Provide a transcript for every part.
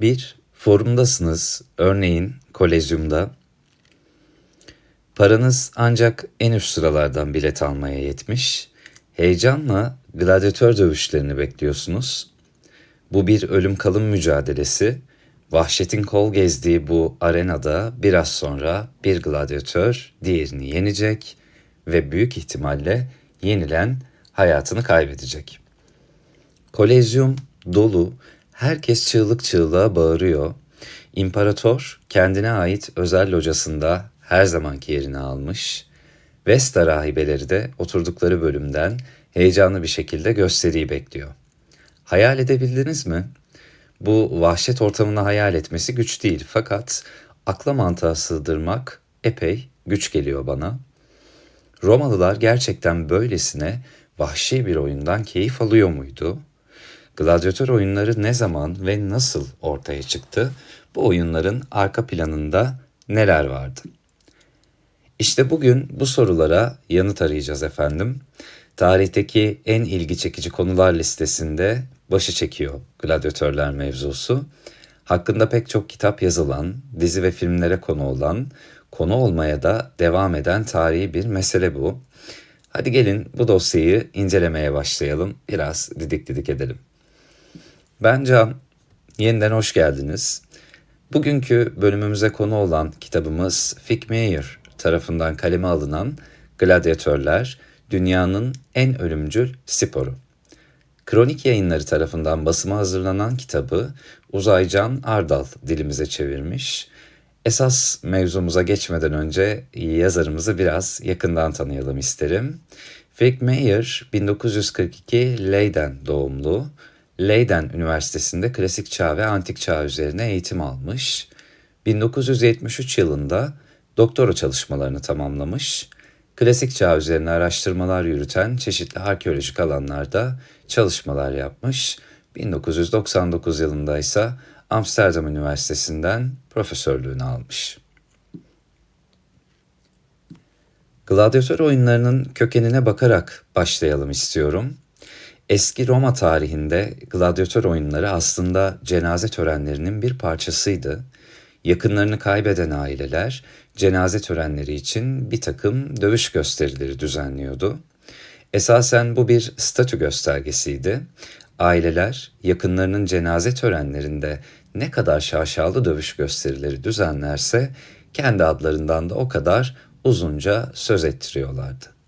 Bir forumdasınız, örneğin kolezyumda. Paranız ancak en üst sıralardan bilet almaya yetmiş. Heyecanla gladyatör dövüşlerini bekliyorsunuz. Bu bir ölüm kalım mücadelesi. Vahşetin kol gezdiği bu arenada biraz sonra bir gladyatör diğerini yenecek ve büyük ihtimalle yenilen hayatını kaybedecek. Kolezyum dolu, herkes çığlık çığlığa bağırıyor. İmparator kendine ait özel locasında her zamanki yerini almış. Vesta rahibeleri de oturdukları bölümden heyecanlı bir şekilde gösteriyi bekliyor. Hayal edebildiniz mi? Bu vahşet ortamını hayal etmesi güç değil fakat akla mantığa sığdırmak epey güç geliyor bana. Romalılar gerçekten böylesine vahşi bir oyundan keyif alıyor muydu? Gladyatör oyunları ne zaman ve nasıl ortaya çıktı? Bu oyunların arka planında neler vardı? İşte bugün bu sorulara yanıt arayacağız efendim. Tarihteki en ilgi çekici konular listesinde başı çekiyor gladyatörler mevzusu. Hakkında pek çok kitap yazılan, dizi ve filmlere konu olan, konu olmaya da devam eden tarihi bir mesele bu. Hadi gelin bu dosyayı incelemeye başlayalım. Biraz didik didik edelim. Ben Can, yeniden hoş geldiniz. Bugünkü bölümümüze konu olan kitabımız Fick Meyer tarafından kaleme alınan Gladyatörler, dünyanın en ölümcül sporu. Kronik yayınları tarafından basıma hazırlanan kitabı Uzaycan Ardal dilimize çevirmiş. Esas mevzumuza geçmeden önce yazarımızı biraz yakından tanıyalım isterim. Frick Meyer 1942 Leiden doğumlu. Leiden Üniversitesi'nde klasik çağ ve antik çağ üzerine eğitim almış. 1973 yılında doktora çalışmalarını tamamlamış. Klasik çağ üzerine araştırmalar yürüten çeşitli arkeolojik alanlarda çalışmalar yapmış. 1999 yılında ise Amsterdam Üniversitesi'nden profesörlüğünü almış. Gladyatör oyunlarının kökenine bakarak başlayalım istiyorum. Eski Roma tarihinde gladyatör oyunları aslında cenaze törenlerinin bir parçasıydı. Yakınlarını kaybeden aileler cenaze törenleri için bir takım dövüş gösterileri düzenliyordu. Esasen bu bir statü göstergesiydi. Aileler yakınlarının cenaze törenlerinde ne kadar şaşalı dövüş gösterileri düzenlerse kendi adlarından da o kadar uzunca söz ettiriyorlardı.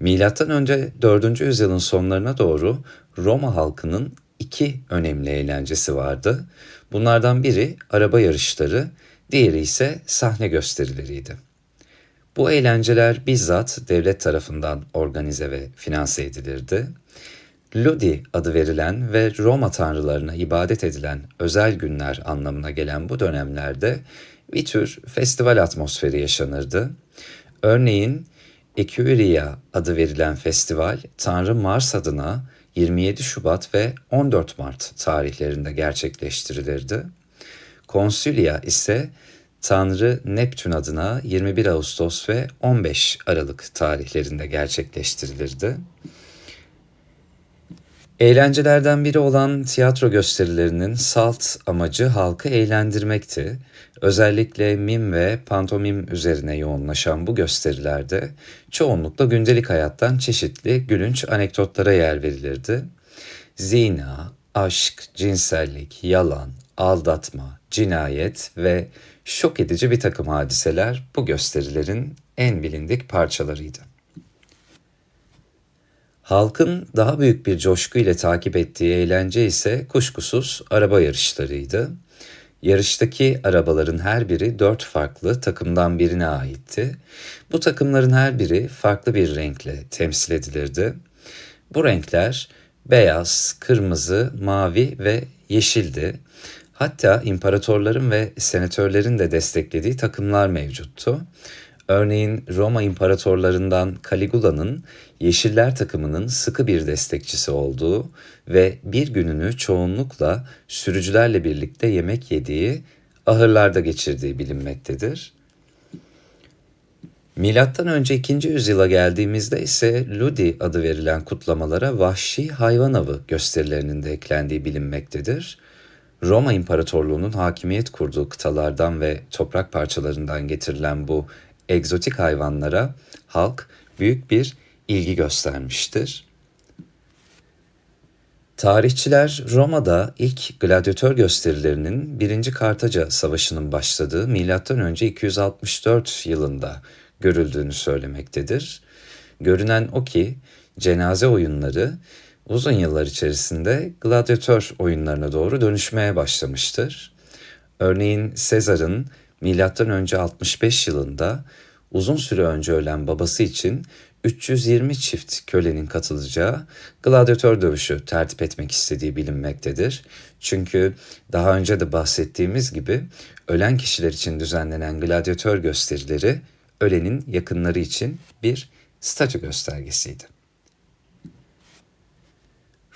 Milattan önce 4. yüzyılın sonlarına doğru Roma halkının iki önemli eğlencesi vardı. Bunlardan biri araba yarışları, diğeri ise sahne gösterileriydi. Bu eğlenceler bizzat devlet tarafından organize ve finanse edilirdi. Ludi adı verilen ve Roma tanrılarına ibadet edilen özel günler anlamına gelen bu dönemlerde bir tür festival atmosferi yaşanırdı. Örneğin Equirria adı verilen festival Tanrı Mars adına 27 Şubat ve 14 Mart tarihlerinde gerçekleştirilirdi. Consulia ise Tanrı Neptün adına 21 Ağustos ve 15 Aralık tarihlerinde gerçekleştirilirdi. Eğlencelerden biri olan tiyatro gösterilerinin salt amacı halkı eğlendirmekti. Özellikle mim ve pantomim üzerine yoğunlaşan bu gösterilerde çoğunlukla gündelik hayattan çeşitli gülünç anekdotlara yer verilirdi. Zina, aşk, cinsellik, yalan, aldatma, cinayet ve şok edici bir takım hadiseler bu gösterilerin en bilindik parçalarıydı. Halkın daha büyük bir coşku ile takip ettiği eğlence ise kuşkusuz araba yarışlarıydı. Yarıştaki arabaların her biri dört farklı takımdan birine aitti. Bu takımların her biri farklı bir renkle temsil edilirdi. Bu renkler beyaz, kırmızı, mavi ve yeşildi. Hatta imparatorların ve senatörlerin de desteklediği takımlar mevcuttu. Örneğin Roma imparatorlarından Caligula'nın Yeşiller takımının sıkı bir destekçisi olduğu ve bir gününü çoğunlukla sürücülerle birlikte yemek yediği, ahırlarda geçirdiği bilinmektedir. Milattan önce 2. yüzyıla geldiğimizde ise Ludi adı verilen kutlamalara vahşi hayvan avı gösterilerinin de eklendiği bilinmektedir. Roma İmparatorluğu'nun hakimiyet kurduğu kıtalardan ve toprak parçalarından getirilen bu egzotik hayvanlara halk büyük bir ilgi göstermiştir. Tarihçiler Roma'da ilk gladyatör gösterilerinin 1. Kartaca Savaşı'nın başladığı M.Ö. 264 yılında görüldüğünü söylemektedir. Görünen o ki cenaze oyunları uzun yıllar içerisinde gladyatör oyunlarına doğru dönüşmeye başlamıştır. Örneğin Sezar'ın M.Ö. 65 yılında uzun süre önce ölen babası için 320 çift kölenin katılacağı gladyatör dövüşü tertip etmek istediği bilinmektedir. Çünkü daha önce de bahsettiğimiz gibi ölen kişiler için düzenlenen gladyatör gösterileri ölenin yakınları için bir statü göstergesiydi.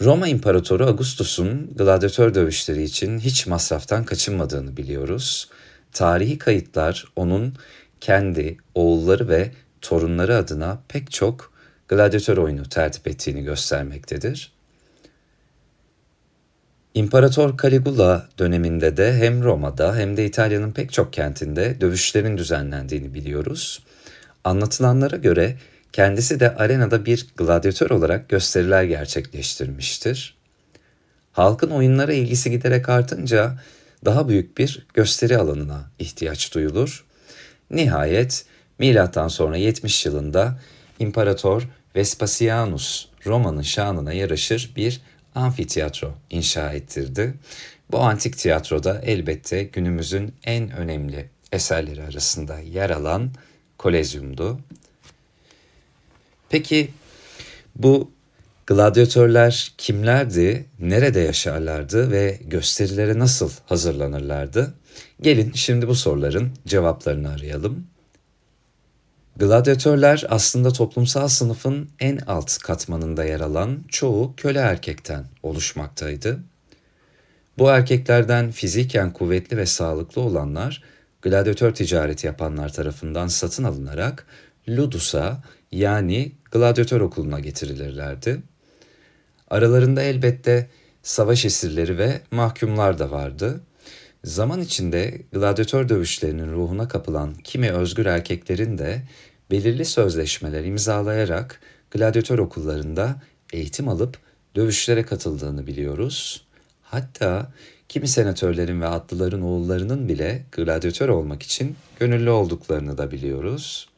Roma İmparatoru Augustus'un gladyatör dövüşleri için hiç masraftan kaçınmadığını biliyoruz. Tarihi kayıtlar onun kendi oğulları ve torunları adına pek çok gladyatör oyunu tertip ettiğini göstermektedir. İmparator Caligula döneminde de hem Roma'da hem de İtalya'nın pek çok kentinde dövüşlerin düzenlendiğini biliyoruz. Anlatılanlara göre kendisi de arenada bir gladyatör olarak gösteriler gerçekleştirmiştir. Halkın oyunlara ilgisi giderek artınca daha büyük bir gösteri alanına ihtiyaç duyulur. Nihayet milattan sonra 70 yılında İmparator Vespasianus Roma'nın şanına yaraşır bir amfiteyatro inşa ettirdi. Bu antik tiyatroda elbette günümüzün en önemli eserleri arasında yer alan Kolezyum'du. Peki bu gladyatörler kimlerdi, nerede yaşarlardı ve gösterilere nasıl hazırlanırlardı? Gelin şimdi bu soruların cevaplarını arayalım. Gladyatörler aslında toplumsal sınıfın en alt katmanında yer alan çoğu köle erkekten oluşmaktaydı. Bu erkeklerden fiziken kuvvetli ve sağlıklı olanlar gladyatör ticareti yapanlar tarafından satın alınarak Ludus'a yani gladyatör okuluna getirilirlerdi. Aralarında elbette savaş esirleri ve mahkumlar da vardı. Zaman içinde gladyatör dövüşlerinin ruhuna kapılan kimi özgür erkeklerin de belirli sözleşmeler imzalayarak gladyatör okullarında eğitim alıp dövüşlere katıldığını biliyoruz. Hatta kimi senatörlerin ve atlıların oğullarının bile gladyatör olmak için gönüllü olduklarını da biliyoruz.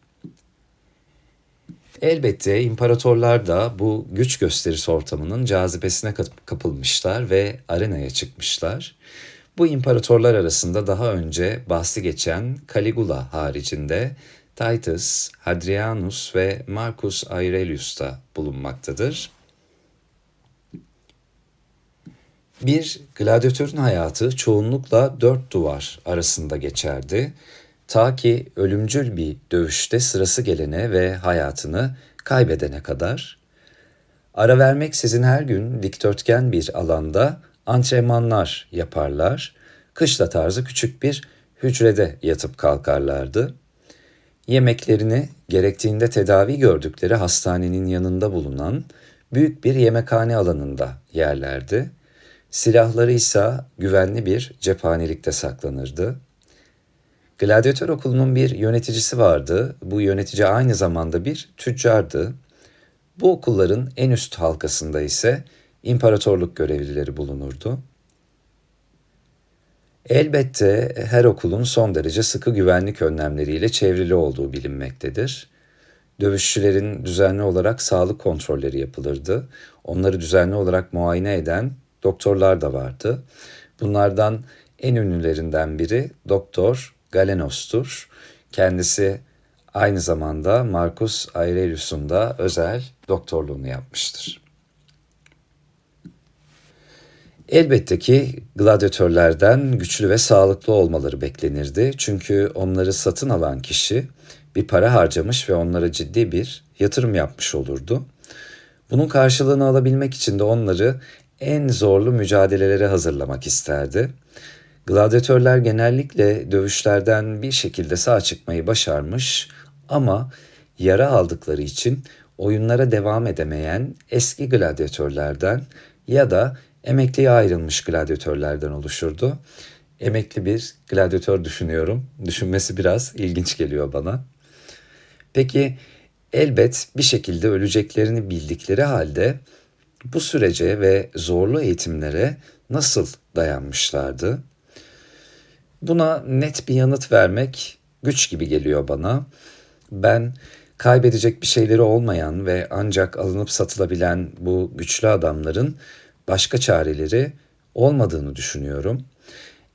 Elbette imparatorlar da bu güç gösterisi ortamının cazibesine kapılmışlar ve arenaya çıkmışlar. Bu imparatorlar arasında daha önce bahsi geçen Caligula haricinde Titus, Hadrianus ve Marcus Aurelius da bulunmaktadır. Bir gladyatörün hayatı çoğunlukla dört duvar arasında geçerdi. Ta ki ölümcül bir dövüşte sırası gelene ve hayatını kaybedene kadar. Ara vermeksizin her gün dikdörtgen bir alanda antrenmanlar yaparlar. Kışla tarzı küçük bir hücrede yatıp kalkarlardı. Yemeklerini gerektiğinde tedavi gördükleri hastanenin yanında bulunan büyük bir yemekhane alanında yerlerdi. Silahları ise güvenli bir cephanelikte saklanırdı. Gladyatör okulunun bir yöneticisi vardı. Bu yönetici aynı zamanda bir tüccardı. Bu okulların en üst halkasında ise imparatorluk görevlileri bulunurdu. Elbette her okulun son derece sıkı güvenlik önlemleriyle çevrili olduğu bilinmektedir. Dövüşçülerin düzenli olarak sağlık kontrolleri yapılırdı. Onları düzenli olarak muayene eden doktorlar da vardı. Bunlardan en ünlülerinden biri Doktor Galenos'tur. Kendisi aynı zamanda Marcus Aurelius'un da özel doktorluğunu yapmıştır. Elbette ki gladyatörlerden güçlü ve sağlıklı olmaları beklenirdi. Çünkü onları satın alan kişi bir para harcamış ve onlara ciddi bir yatırım yapmış olurdu. Bunun karşılığını alabilmek için de onları en zorlu mücadelelere hazırlamak isterdi. Gladyatörler genellikle dövüşlerden bir şekilde sağ çıkmayı başarmış ama yara aldıkları için oyunlara devam edemeyen eski gladyatörlerden ya da emekliye ayrılmış gladyatörlerden oluşurdu. Emekli bir gladyatör düşünüyorum. Düşünmesi biraz ilginç geliyor bana. Peki elbet bir şekilde öleceklerini bildikleri halde bu sürece ve zorlu eğitimlere nasıl dayanmışlardı? Buna net bir yanıt vermek güç gibi geliyor bana. Ben kaybedecek bir şeyleri olmayan ve ancak alınıp satılabilen bu güçlü adamların başka çareleri olmadığını düşünüyorum.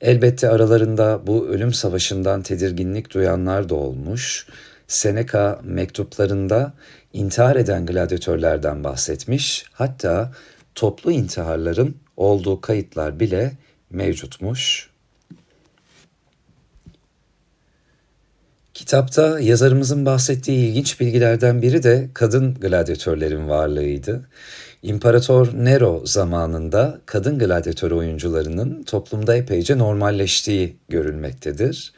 Elbette aralarında bu ölüm savaşından tedirginlik duyanlar da olmuş. Seneca mektuplarında intihar eden gladyatörlerden bahsetmiş. Hatta toplu intiharların olduğu kayıtlar bile mevcutmuş. Kitapta yazarımızın bahsettiği ilginç bilgilerden biri de kadın gladyatörlerin varlığıydı. İmparator Nero zamanında kadın gladyatör oyuncularının toplumda epeyce normalleştiği görülmektedir.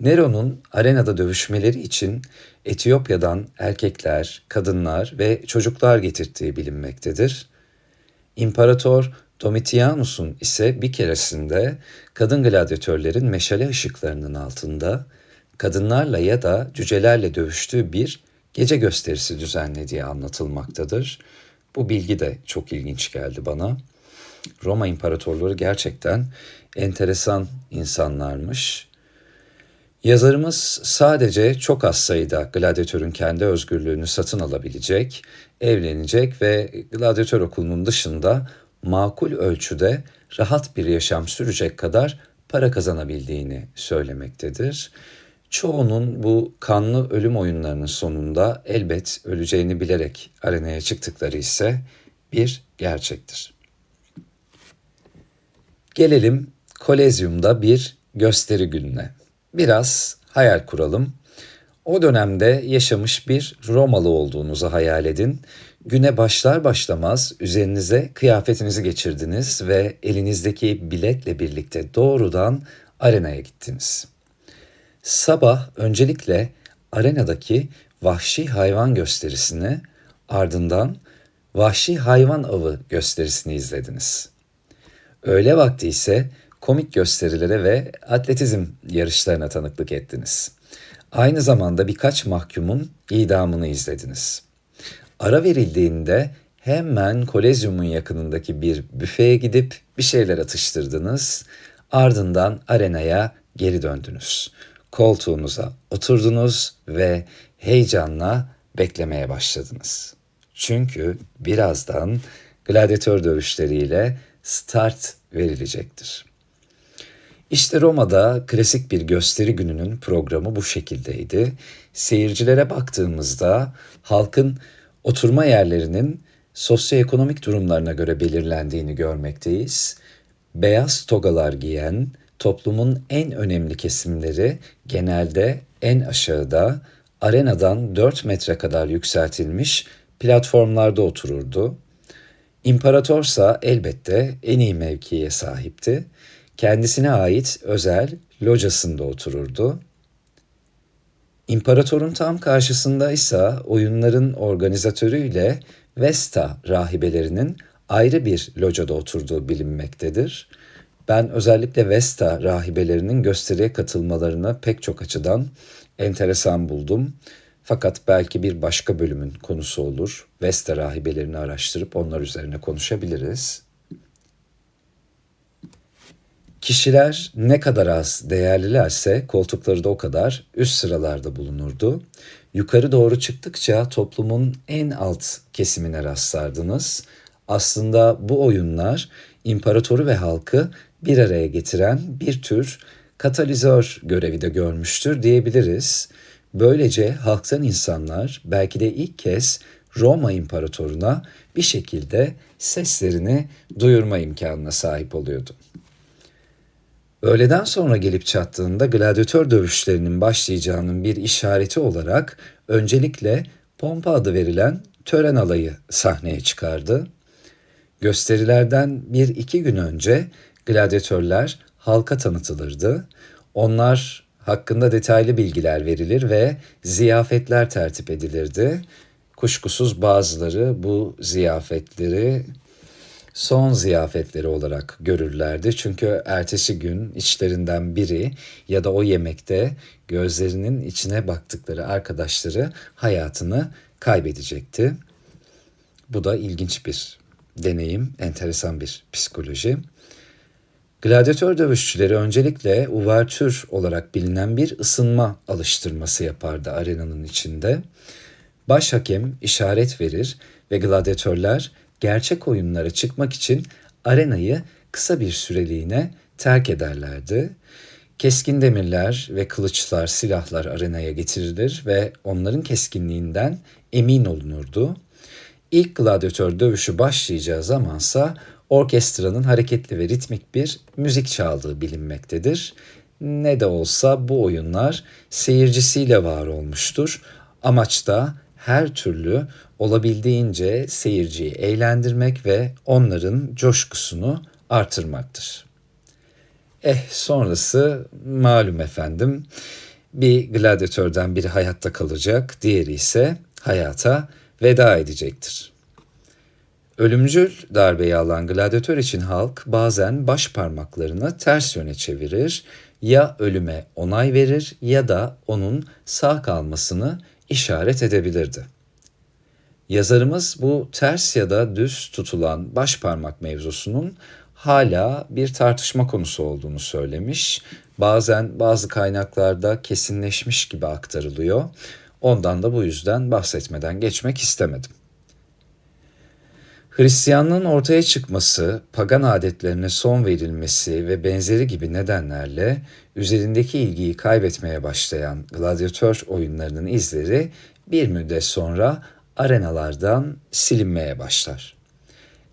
Nero'nun arenada dövüşmeleri için Etiyopya'dan erkekler, kadınlar ve çocuklar getirdiği bilinmektedir. İmparator Domitianus'un ise bir keresinde kadın gladyatörlerin meşale ışıklarının altında kadınlarla ya da cücelerle dövüştüğü bir gece gösterisi düzenlediği anlatılmaktadır. Bu bilgi de çok ilginç geldi bana. Roma İmparatorları gerçekten enteresan insanlarmış. Yazarımız sadece çok az sayıda gladyatörün kendi özgürlüğünü satın alabilecek, evlenecek ve gladyatör okulunun dışında makul ölçüde rahat bir yaşam sürecek kadar para kazanabildiğini söylemektedir. Çoğunun bu kanlı ölüm oyunlarının sonunda elbet öleceğini bilerek arenaya çıktıkları ise bir gerçektir. Gelelim Kolezyum'da bir gösteri gününe. Biraz hayal kuralım. O dönemde yaşamış bir Romalı olduğunuzu hayal edin. Güne başlar başlamaz üzerinize kıyafetinizi geçirdiniz ve elinizdeki biletle birlikte doğrudan arenaya gittiniz. Sabah öncelikle arenadaki vahşi hayvan gösterisini ardından vahşi hayvan avı gösterisini izlediniz. Öğle vakti ise komik gösterilere ve atletizm yarışlarına tanıklık ettiniz. Aynı zamanda birkaç mahkumun idamını izlediniz. Ara verildiğinde hemen kolezyumun yakınındaki bir büfeye gidip bir şeyler atıştırdınız. Ardından arenaya geri döndünüz koltuğunuza oturdunuz ve heyecanla beklemeye başladınız. Çünkü birazdan gladyatör dövüşleriyle start verilecektir. İşte Roma'da klasik bir gösteri gününün programı bu şekildeydi. Seyircilere baktığımızda halkın oturma yerlerinin sosyoekonomik durumlarına göre belirlendiğini görmekteyiz. Beyaz togalar giyen, toplumun en önemli kesimleri genelde en aşağıda arenadan 4 metre kadar yükseltilmiş platformlarda otururdu. İmparatorsa elbette en iyi mevkiye sahipti. Kendisine ait özel locasında otururdu. İmparatorun tam karşısında ise oyunların organizatörüyle Vesta rahibelerinin ayrı bir locada oturduğu bilinmektedir. Ben özellikle Vesta rahibelerinin gösteriye katılmalarını pek çok açıdan enteresan buldum. Fakat belki bir başka bölümün konusu olur. Vesta rahibelerini araştırıp onlar üzerine konuşabiliriz. Kişiler ne kadar az değerlilerse koltukları da o kadar üst sıralarda bulunurdu. Yukarı doğru çıktıkça toplumun en alt kesimine rastlardınız. Aslında bu oyunlar imparatoru ve halkı bir araya getiren bir tür katalizör görevi de görmüştür diyebiliriz. Böylece halktan insanlar belki de ilk kez Roma İmparatoruna bir şekilde seslerini duyurma imkanına sahip oluyordu. Öğleden sonra gelip çattığında gladyatör dövüşlerinin başlayacağının bir işareti olarak öncelikle pompa adı verilen tören alayı sahneye çıkardı. Gösterilerden bir iki gün önce gladyatörler halka tanıtılırdı. Onlar hakkında detaylı bilgiler verilir ve ziyafetler tertip edilirdi. Kuşkusuz bazıları bu ziyafetleri son ziyafetleri olarak görürlerdi. Çünkü ertesi gün içlerinden biri ya da o yemekte gözlerinin içine baktıkları arkadaşları hayatını kaybedecekti. Bu da ilginç bir deneyim, enteresan bir psikoloji. Gladyatör dövüşçüleri öncelikle uvertür olarak bilinen bir ısınma alıştırması yapardı arenanın içinde. Baş hakem işaret verir ve gladyatörler gerçek oyunlara çıkmak için arenayı kısa bir süreliğine terk ederlerdi. Keskin demirler ve kılıçlar, silahlar arenaya getirilir ve onların keskinliğinden emin olunurdu. İlk gladyatör dövüşü başlayacağı zamansa orkestranın hareketli ve ritmik bir müzik çaldığı bilinmektedir. Ne de olsa bu oyunlar seyircisiyle var olmuştur. Amaç da her türlü olabildiğince seyirciyi eğlendirmek ve onların coşkusunu artırmaktır. Eh sonrası malum efendim. Bir gladyatörden biri hayatta kalacak, diğeri ise hayata veda edecektir. Ölümcül darbeyi alan gladyatör için halk bazen baş parmaklarını ters yöne çevirir, ya ölüme onay verir ya da onun sağ kalmasını işaret edebilirdi. Yazarımız bu ters ya da düz tutulan baş parmak mevzusunun hala bir tartışma konusu olduğunu söylemiş. Bazen bazı kaynaklarda kesinleşmiş gibi aktarılıyor. Ondan da bu yüzden bahsetmeden geçmek istemedim. Hristiyanlığın ortaya çıkması, pagan adetlerine son verilmesi ve benzeri gibi nedenlerle üzerindeki ilgiyi kaybetmeye başlayan gladyatör oyunlarının izleri bir müddet sonra arenalardan silinmeye başlar.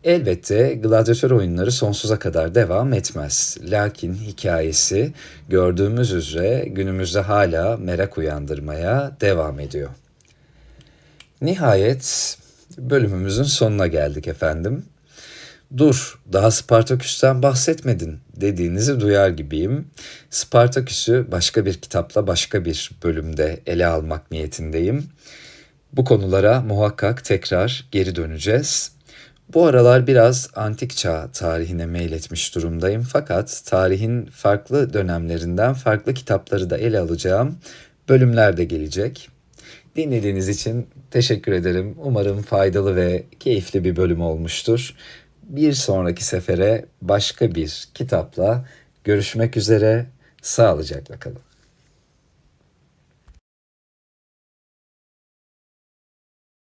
Elbette gladyatör oyunları sonsuza kadar devam etmez. Lakin hikayesi gördüğümüz üzere günümüzde hala merak uyandırmaya devam ediyor. Nihayet bölümümüzün sonuna geldik efendim. Dur, daha Spartaküs'ten bahsetmedin dediğinizi duyar gibiyim. Spartaküs'ü başka bir kitapla başka bir bölümde ele almak niyetindeyim. Bu konulara muhakkak tekrar geri döneceğiz. Bu aralar biraz antik çağ tarihine meyletmiş durumdayım fakat tarihin farklı dönemlerinden farklı kitapları da ele alacağım bölümler de gelecek. Dinlediğiniz için teşekkür ederim. Umarım faydalı ve keyifli bir bölüm olmuştur. Bir sonraki sefere başka bir kitapla görüşmek üzere. Sağlıcakla kalın.